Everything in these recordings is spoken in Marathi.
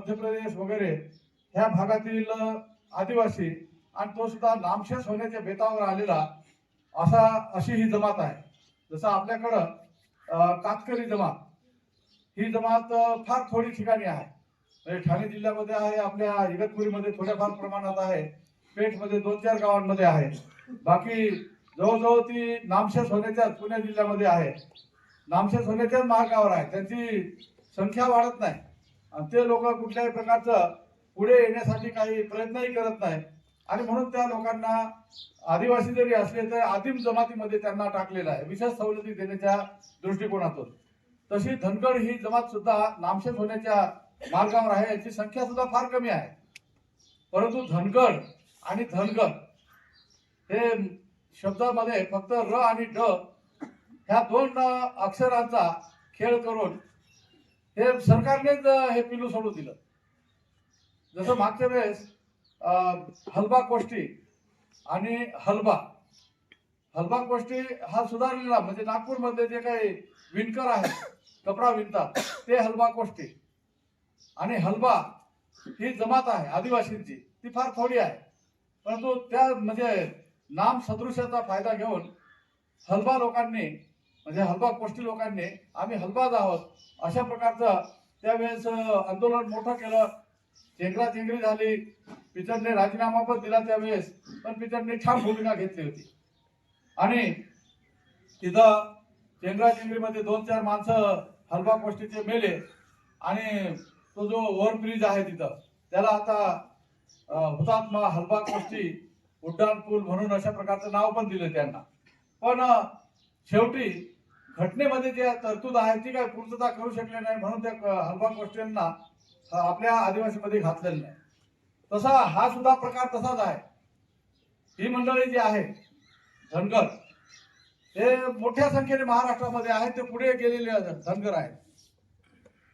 मध्य प्रदेश वगैरे ह्या भागातील आदिवासी आणि तो सुद्धा नामशेष होण्याच्या बेतावर आलेला असा अशी ही जमात आहे. जसं आपल्याकडं कातकरी जमात ही जमात फार थोडी ठिकाणी आहे. म्हणजे ठाणे जिल्ह्यामध्ये आहे आपल्या इगतपुरीमध्ये थोड्याफार प्रमाणात आहे पेठमध्ये दोन चार गावांमध्ये आहे. बाकी जवळजवळ ती नामशेष होण्याच्या पुणे जिल्ह्यामध्ये आहे. नामशेष होण्याच्याच मार्गावर आहे. त्यांची संख्या वाढत नाही. आणि ते लोक कुठल्याही प्रकारचं पुढे येण्यासाठी काही प्रयत्नही करत नाही आणि म्हणून त्या लोकांना आदिवासी जरी असले तर आदिम जमातीमध्ये त्यांना टाकलेलं आहे. विशेष सवलती देण्याच्या दृष्टिकोनातून. तशी धनगड ही जमात सुद्धा नामशेष होण्याच्या मार्गावर आहे. याची संख्या सुद्धा फार कमी आहे. परंतु धनगड आणि धनगड हे शब्दामध्ये फक्त र आणि ड ह्या दोन अक्षरांचा खेळ करून हे सरकारनेच हे पिलू सोडून दिलं. जसं मागच्या वेळेस हलबा कोष्टी आणि हलबा हलबा कोष्टी हा सुधारलेला म्हणजे नागपूरमध्ये जे काही विणकर आहेत कपडा विणतात ते हलबा कोष्टी. आणि हलबा ही जमात आहे आदिवासींची. ती फार थोडी आहे. परंतु त्या म्हणजे नाम सदृशाचा फायदा घेऊन हलबा लोकांनी म्हणजे हलबा कोष्टी लोकांनी आम्ही हलबाज आहोत. अशा प्रकारचं त्यावेळेस आंदोलन मोठं केलं. चेंगरा चेंगरी झाली. पिचडने राजीनामा पण दिला त्यावेळेस पण पिचडने ठाम भूमिका घेतली होती. आणि तिथं चेंगरा चेंगरीमध्ये दोन चार माणसं हलबा कोष्टीचे मेले. आणि तो जो ओव्हरब्रिज आहे तिथं त्याला आता हुतात्मा हलबा कोष्टी उड्डाण पूल म्हणून अशा प्रकारचं नाव पण दिलं त्यांना. पण शेवटी घटनेमध्ये जे तरतूद आहे ती काय पूर्तता करू शकले नाही म्हणून त्या हलवा गोष्टींना आपल्या आदिवासीमध्ये घातलेलं नाही. तसा हा सुद्धा प्रकार तसाच आहे. ही मंडळी जी आहे धनगर हे मोठ्या संख्येने महाराष्ट्रामध्ये आहेत ते पुढे गेलेले धनगर आहेत.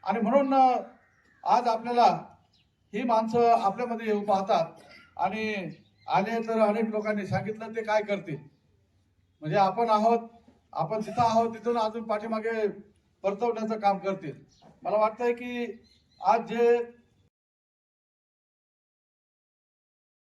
आणि म्हणून आज आपल्याला ही माणसं आपल्यामध्ये येऊ पाहतात आणि आले तर अनेक लोकांनी सांगितलं ते काय करतील? म्हणजे आपण आहोत आपण जिथं आहोत तिथून अजून पाठीमागे परतवण्याचं काम करतील. मला वाटतंय की आज जे